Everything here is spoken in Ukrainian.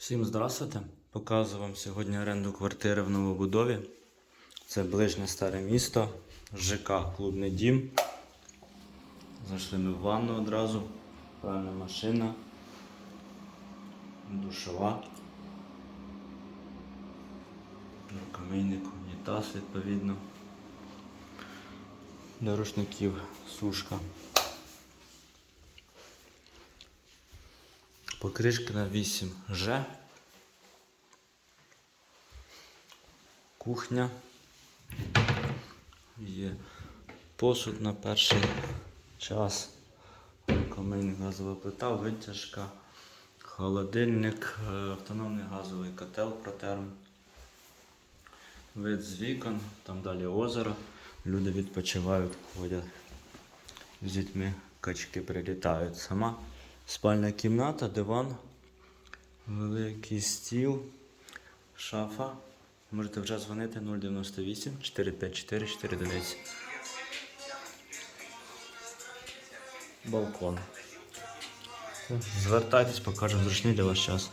Всім здравствуйте. Показую вам сьогодні оренду квартири в новобудові. Це ближнє старе місто, ЖК Клубний дім. Зайшли ми в ванну одразу. Пральна машина. Душова. Рукомийник, унітаз відповідно. Для рушників сушка. Покришки на 8 Ж. Кухня. Є посуд на перший час. Камейник газова плита, витяжка, холодильник, е, автономний газовий котел протерм. Вид з вікон, там далі озеро. Люди відпочивають, ходять з дітьми, качки прилітають. Сама спальня кімната, диван, великий стіл, шафа. Можете вже дзвонити 098 454 49. Балкон. Звертайтесь, покажемо зручний для вас час.